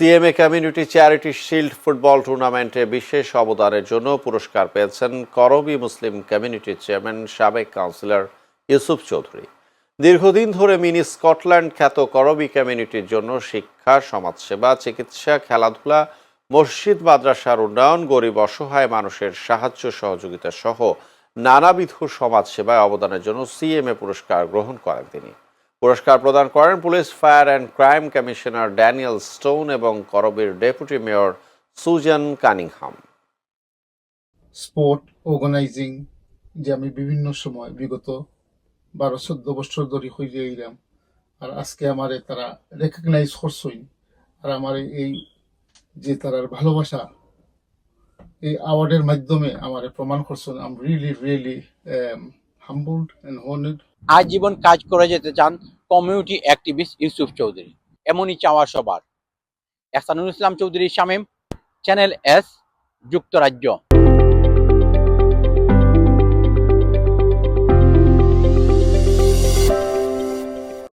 CMA community charity shield football টুর্নামেন্টে বিশেষ অবদানের জন্য পুরস্কার পেয়েছেন করবি মুসলিম কমিউনিটির চেয়ারম্যান সাবেক কাউন্সিলর ইউসুফ চৌধুরী। দীর্ঘদিন ধরে মিনি স্কটল্যান্ড খ্যাত করবি কমিউনিটির জন্য শিক্ষা, সমাজসেবা, চিকিৎসা, খেলাধুলা, মসজিদ, মাদ্রাসার উন্নয়ন, গরিব, অসহায় মানুষের সাহায্য সহযোগিতা সহ নানাবিধ সমাজসেবায় অবদানের জন্য সিএমএ পুরস্কার গ্রহণ করেন তিনি। পুরস্কার প্রদান করেন police fire and crime commissioner Daniel Stone এবং করবির deputy mayor Susan Cunningham. Sport organizing যে আমি বিভিন্ন সময় বিগত বারো চোদ্দ বছর ধরে হইলে এইরাম আর আজকে আমার তারা রেকগনাইজ করছই আর আমার এই যে তারার ভালোবাসা এই অ্যাওয়ার্ডের মাধ্যমে আমার প্রমাণ করছেন। I'm really really humbled and honoured আজীবন কাজ করে যেতে চান কমিউনিটি অ্যাক্টিভিস্ট ইউসুফ চৌধুরী এমনই চাওয়া সবার। এসানুল ইসলাম চৌধুরী শামীম চ্যানেল এস যুক্তরাজ্য।